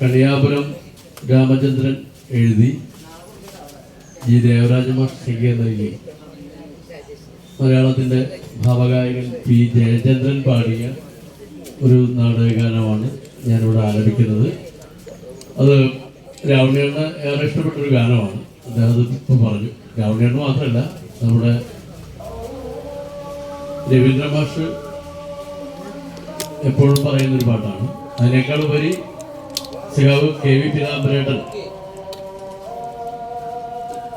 കണിയാപുരം രാമചന്ദ്രൻ എഴുതി ജി ദേവരാജമാർ സംഗീതം നൽകി. മലയാളത്തിന്റെ ഭാവഗായകൻ പി ജയചന്ദ്രൻ പാടിയ ഒരു നാടകഗാനമാണ് ഞാനിവിടെ ആലപിക്കുന്നത്. അത് രാവണിയണ്ണ ഏറെ ഇഷ്ടപ്പെട്ടൊരു ഗാനമാണ്. അദ്ദേഹം ഇപ്പോൾ പറഞ്ഞു. രാവണിയണ്ണ മാത്രമല്ല നമ്മുടെ രവീന്ദ്ര മാഷ് എപ്പോഴും പറയുന്നൊരു പാട്ടാണ്. അതിനേക്കാൾ ഉപരി സിഹാവ് കെ വി പീതാംബരേട്ടൻ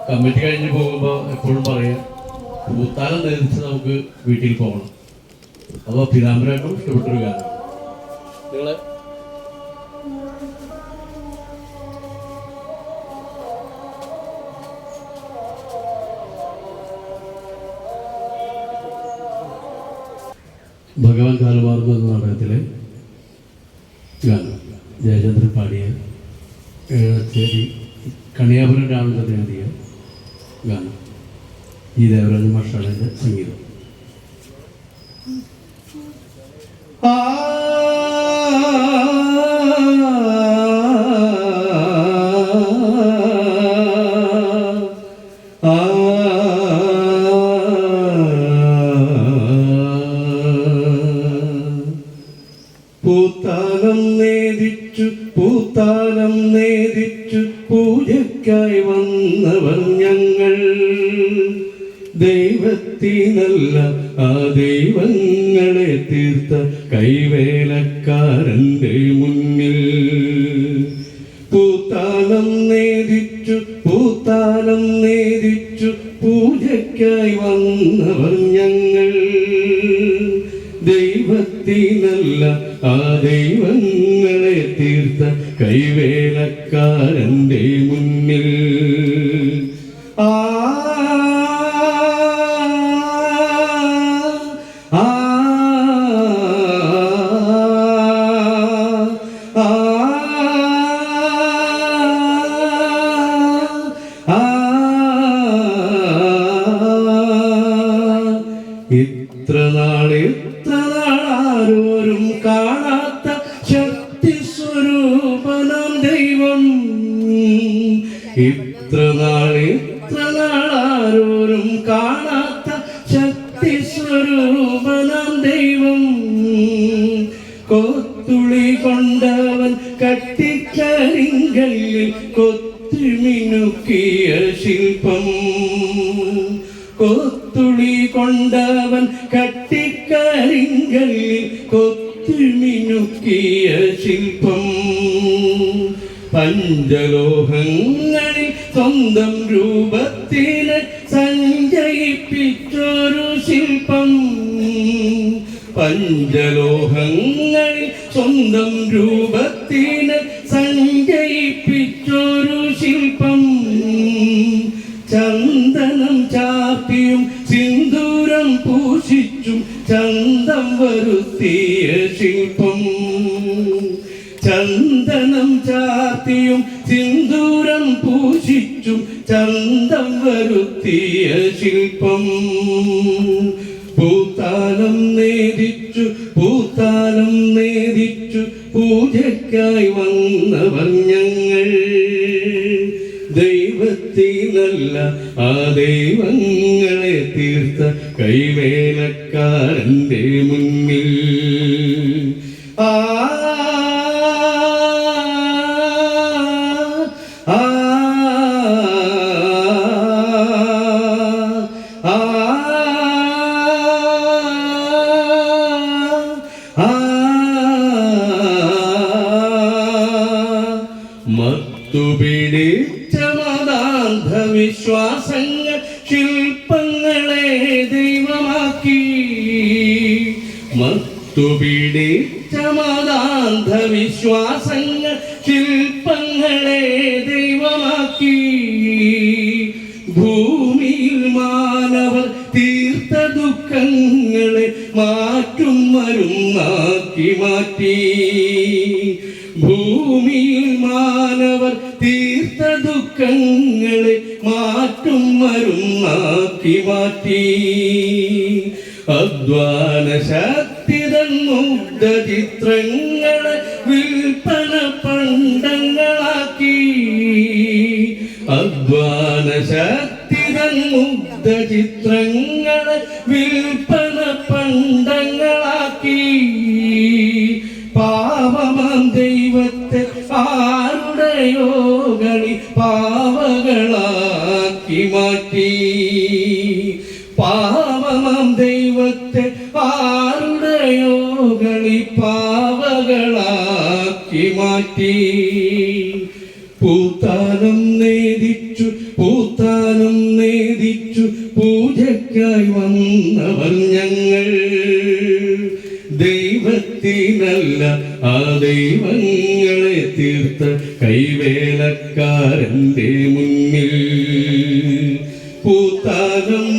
കമ്മിറ്റി കഴിഞ്ഞ് പോകുമ്പോൾ എപ്പോഴും പറയാം കൂത്താലം ധരിച്ച് നമുക്ക് വീട്ടിൽ പോകണം. അപ്പോൾ പീതാംബരേട്ടനും ഇഷ്ടപ്പെട്ടൊരു ഗാനം. നിങ്ങൾ ഭഗവാൻ കാലമാർന്നു എന്ന നാടകത്തിലെ ഗാനം. ജയചന്ദ്രൻ പാടിയ ഏഴച്ചേരി കണിയാപുരം രാമചന്ദ്രൻ എഴുതിയ ഗാനം. ഈ ദേവരാജ മാഷാളിന്റെ സംഗീതം. പൂത്താലം നേദിച്ചു പൂത്താലം നേദിച്ചു പൂജയ്ക്കായി വന്നവർ ഞങ്ങൾ. ദൈവത്തിനല്ല ആ ദൈവങ്ങളെ തീർത്ത കൈവേലക്കാരന്റെ മുന്നിൽ. പൂത്താലം നേദിച്ചു പൂത്താലം നേദിച്ചു പൂജയ്ക്കായി വന്നവർ ഞങ്ങൾ. ദൈവത്തിനല്ല ആ ദൈവങ്ങളെ തീർത്ത കൈവേലക്കാരന്റെ ഇത്ര നാൾ ഇത്ര നാളാരോരും കാണാത്ത ശക്തി സ്വരൂപനം ദൈവം. കൊത്തുളി കൊണ്ടവൻ കട്ടിക്കരിങ്കല്ലിൽ കൊത്തിമിനുക്കിയ ശില്പം. കൊത്തുളി കൊണ്ടവൻ കട്ടിക്കരിങ്കല്ലിൽ കൊത്തിമിനുക്കിയ ശില്പം. പഞ്ചലോഹങ്ങളിൽ സ്വന്തം രൂപത്തിന് സഞ്ചയിപ്പിച്ചൊരു ശില്പം. പഞ്ചലോഹങ്ങളിൽ സ്വന്തം രൂപത്തിന് സഞ്ചയിപ്പിച്ചൊരു ശില്പം. ചന്ദനം ചാപ്പിയും സിന്ദൂരം പൂശിച്ചും ചന്തം വരുത്തിയ ശില്പം. ചന്ദനം ചാർത്തിയും സിന്ദൂരം പൂജിച്ചും ചന്തം വരുത്തിയ ശില്പം. പൂത്താലം നേദിച്ചു പൂത്താലം നേദിച്ചു പൂജയ്ക്കായി വന്നവർ ഞങ്ങൾ. ദൈവത്തിനല്ല ആ ദൈവങ്ങളെ തീർത്ത കൈവേലക്കാരന്റെ മുന്നിൽ മതാന്ധവിശ്വാസങ്ങൾ ശില്പങ്ങളെ ദൈവമാക്കി. മത്തുപിടിച്ച മതാന്ധവിശ്വാസങ്ങൾ ശില്പങ്ങളെ ദൈവമാക്കി. ഭൂമിയിൽ മാനവർ തീർത്ത ദുഃഖങ്ങളെ മാറ്റും മരുന്നാക്കി മാറ്റി. ഭൂമിയിൽ മാനവർ തീർത്ത ദുഃഖങ്ങളെ മാറ്റും മരുന്നാക്കി മാറ്റി. അധ്വാന ശക്തി തന്നുദ്ധ ചിത്രങ്ങളെ വിൽപ്പന പണ്ടങ്ങളാക്കി. അധ്വാന ശക്തി തന്നുദ്ധ ചിത്രങ്ങളെ വിൽപ്പന പാവമാം ദൈവത്തെ ആരുടെയോ പാവകളാക്കി മാറ്റി. പൂത്താനം നേദിച്ചു പൂത്താനം നേദിച്ചു പൂജയ്ക്കായി വന്നവർ ഞങ്ങൾ. ദൈവത്തിനല്ല ആ ദൈവങ്ങളെ തീർത്ത കൈവേലക്കാരന്റെ മുന്നിൽ.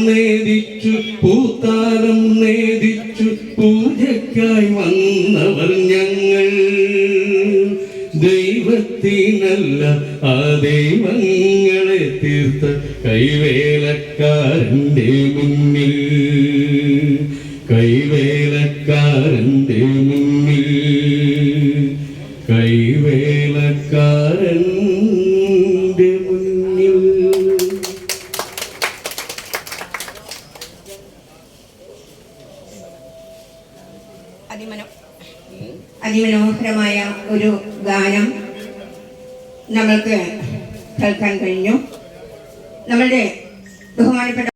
നേദിച്ചു പൂത്താലം നേദിച്ചു പൂജയ്ക്കായി വന്നവർ ഞങ്ങൾ. ദൈവത്തിനല്ല ആ ദൈവങ്ങളെ തീർത്ത കൈവേലക്കാരന്റെ മുന്നിൽ. അതിമനോഹരമായ ഒരു ഗാനം നമ്മൾക്ക് കേൾക്കാൻ കഴിഞ്ഞു. നമ്മളുടെ ബഹുമാനപ്പെട്ട